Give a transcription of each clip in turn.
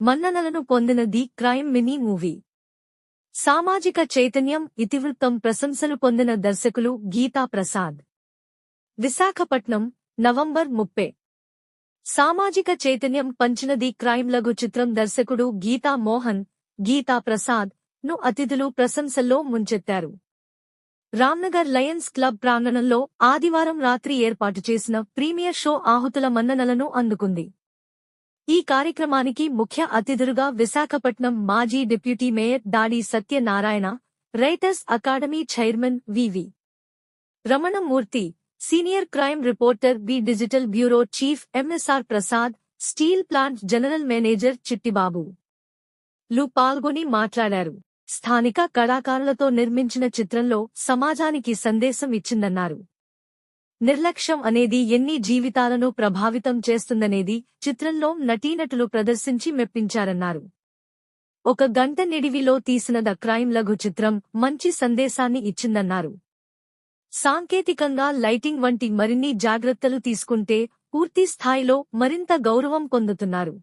మన్ననలను పొందిన the crime mini movie. సామాజిక చైతన్యం ఇతివృత్తం ప్రశంసలు పొందిన దర్శకులు గీతా ప్రసాద్. విశాఖపట్నం నవంబర్ ముప్పై. సామాజిక చైతన్యం పంచిన ది క్రైమ్ లఘు చిత్రం దర్శకుడు గీతా మోహన్ గీతా ప్రసాద్ను అతిథులు ప్రశంసల్లో ముంచెత్తారు. రామ్నగర్ లయన్స్ క్లబ్ ప్రాంగణంలో ఆదివారం రాత్రి ఏర్పాటు చేసిన ప్రీమియర్ షో ఆహుతుల మన్ననలను అందుకుంది. ఈ కార్యక్రమానికి ముఖ్య అతిథులుగా విశాఖపట్నం మాజీ deputy mayor Dadi Satyanarayana writers academy chairman V V Ramanamurthy senior crime reporter B digital bureau chief MSR Prasad steel plant general manager Chittibabu లు పాల్గొని మాట్లాడారు. స్థానిక కళాకారులతో నిర్మించిన చిత్రంలో సమాజానికి సందేశం ఇచ్చిందన్నారు. నిర్లక్ష్యం అనేది ఎన్ని జీవితాలను ప్రభావితం చేస్తుందనేది చిత్రంలో నటీనటులు ప్రదర్శించి మెప్పించారన్నారు. ఒక గంట నిడివిలో తీసిన ద క్రైమ్ లఘు చిత్రం మంచి సందేశాన్ని ఇచ్చిందన్నారు. సాంకేతికంగా లైటింగ్ వంటి మరిన్ని జాగ్రత్తలు తీసుకుంటే పూర్తి స్థాయిలో మరింత గౌరవం పొందుతున్నారు.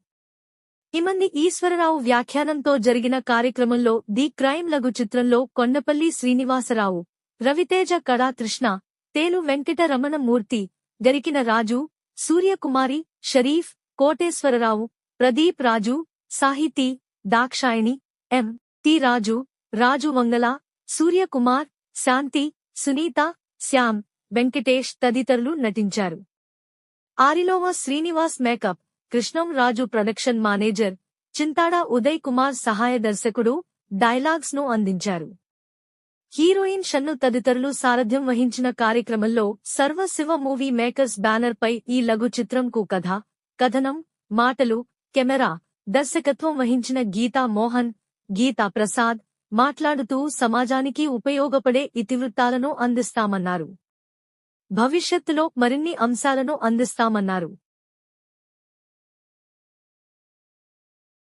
ఇమంది ఈశ్వరరావు వ్యాఖ్యానంతో జరిగిన కార్యక్రమంలో ది క్రైమ్ లఘు చిత్రంలో కొండపల్లి శ్రీనివాసరావు రవితేజ కళా కృష్ణ తేలు వెంకటరమణమూర్తి గరికిన రాజు సూర్యకుమారి షరీఫ్ కోటేశ్వరరావు ప్రదీప్ రాజు సాహితీ దాక్షాయణి ఎం. టి. రాజు రాజు వంగల సూర్యకుమార్ శాంతి సునీత శ్యామ్ వెంకటేష్ తదితరులు నటించారు. Arilova Srinivas makeup Krishnam Raju production manager Chintada Uday Kumar సహాయ దర్శకుడు డైలాగ్స్ను అందించారు. హీరోయిన్ షన్ను తదితరులు సారథ్యం వహించిన కార్యక్రమంలో సర్వశివ మూవీ మేకర్స్ బ్యానర్ పై ఈ లఘు చిత్రంకు కథ కథనం మాటలు కెమెరా దర్శకత్వం వహించిన గీతా మోహన్ గీతా ప్రసాద్ మాట్లాడుతూ సమాజానికి ఉపయోగపడే ఇతివృత్తాలను అందిస్తామన్నారు. భవిష్యత్తులో మరిన్ని అంశాలను అందిస్తామన్నారు.